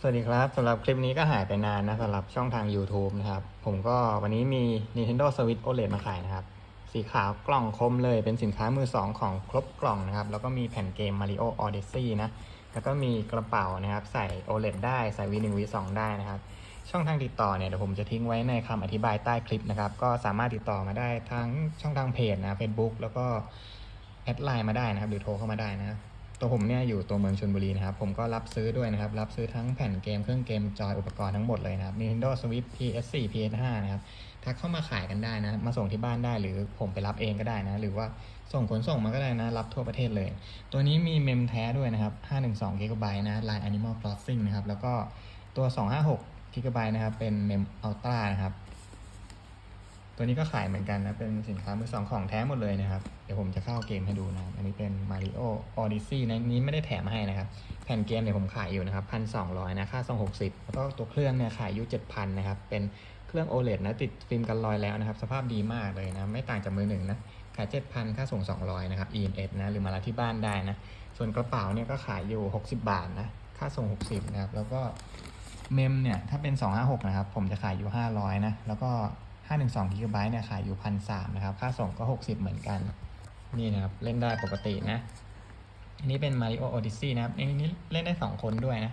สวัสดีครับสำหรับคลิปนี้ก็หายไปนานนะสำหรับช่องทาง YouTube นะครับ ผมก็วันนี้มี Nintendo Switch OLED มาขายนะครับ สีขาวกล่องคมเลยเป็นสินค้ามือ2ของครบกล่องนะครับ แล้วก็มีแผ่นเกม Mario Odyssey นะ แล้วก็มีกระเป๋านะครับ ใส่ OLED ได้ใส่ V1 V2 ได้นะครับ ช่องทางติดต่อเนี่ยเดี๋ยวผมจะทิ้งไว้ในคำอธิบายใต้คลิปนะครับ ก็สามารถติดต่อมาได้ทั้งช่องทางเพจนะ Facebook แล้วก็แอดไลน์มาได้นะครับหรือโทรเข้ามาได้นะ ตัวผมเนี่ยอยู่ตัวเมืองชลบุรีนะครับ ผมก็รับซื้อด้วยนะครับ รับซื้อทั้งแผ่นเกมเครื่องเกมจอยอุปกรณ์ทั้งหมดเลยนะครับ Nintendo Switch PS4 PS5 นะครับทักเข้ามาขายกันได้นะ มาส่งที่บ้านได้หรือผมไปรับเองก็ได้นะ หรือว่าส่งขนส่งมาก็ได้นะ รับทั่วประเทศเลย ตัวนี้มีเมมแท้ด้วยนะครับ 512 g b นะ Line Animal Crossing นะครับ แล้วก็ตัว 256 g b นะครับ เป็นเมม Ultra นะครับ ตัวนี้ก็ขายเหมือนกันนะ เป็นสินค้ามือสองของแท้หมดเลยนะครับ เดี๋ยวผมจะเข้าเกมให้ดูนะ อันนี้เป็น Mario Odyssey นะนี้ไม่ได้แถมให้นะครับ แผ่นเกมเนี่ยผมขายอยู่นะครับพันสองร้อยนะ ค่าส่งหกสิบแล้วก็ตัวเครื่องเนี่ยขายอยู่เจ็ดพันนะครับ เป็นเครื่อง OLED นะ ติดฟิล์มกันรอยแล้วนะครับ สภาพดีมากเลยนะ ไม่ต่างจากมือหนึ่งนะ ขายเจ็ดพันค่าส่งสองร้อยนะครับ EMS นะ หรือมารับที่บ้านได้นะ ส่วนกระเป๋าเนี่ยก็ขายอยู่หกสิบบาทนะ ค่าส่งหกสิบนะครับ แล้วก็เมมเนี่ยถ้าเป็น 256 นะครับ ผมจะขายอยู่ 500 นะ แล้วก็ 512 g b เนี่ยขายอยู่พันสนะครับ ค่าส่งก็ 60 เหมือนกัน นี่นะครับ เล่นได้ปกตินะ อันนี้เป็น Mario Odyssey นะครับอันนี้เล่นได้ 2 คนด้วยนะ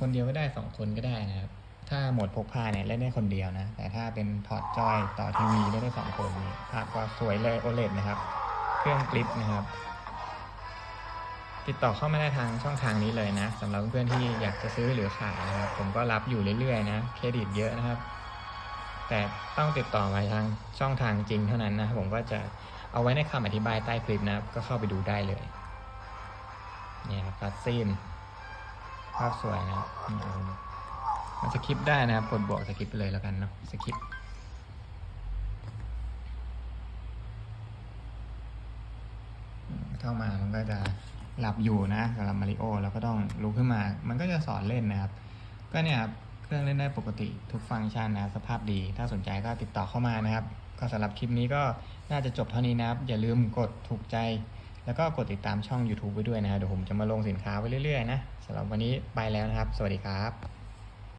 คนเดียวก็ได้ 2 คนก็ได้นะครับ ถ้าโหมดพกพาเนี่ยเล่นได้คนเดียวนะ แต่ถ้าเป็นถอดจอยต่อทีวีเล่นได้ 2 คนนี่ภาพก็สวยเลย OLED นะครับ เครื่องกริปนะครับ ติดต่อเข้ามาได้ทางช่องทางนี้เลยนะสำหรับเพื่อนๆที่อยากจะซื้อหรือขายนะครับ ผมก็รับอยู่เรื่อยๆนะ เครดิตเยอะนะครับ แต่ต้องติดต่อมาทางช่องทางจริงเท่านั้นนะผมก็จะเอาไว้ในคำอธิบายใต้คลิปนะครับ ก็เข้าไปดูได้เลยเนี่ยครับคัดซีนภาพสวยนะครับมันสคริปได้นะครับ กดบวกสคริปไปเลยแล้วกันเนาะสคริปเข้ามามันก็จะหลับอยู่นะสำหรับมาริโอแล้วก็ต้องลุกขึ้นมา มันก็จะสอนเล่นนะครับ ก็เนี่ยครับ เครื่องเล่นได้ปกติทุกฟังก์ชันนะสภาพดี ถ้าสนใจก็ติดต่อเข้ามานะครับ ก็สำหรับคลิปนี้ก็น่าจะจบเท่านี้นะครับ อย่าลืมกดถูกใจ แล้วก็กดติดตามช่อง YouTube ไว้ด้วยนะเดี๋ยวผมจะมาลงสินค้าไว้เรื่อยๆนะสำหรับวันนี้ไปแล้วนะครับ สวัสดีครับ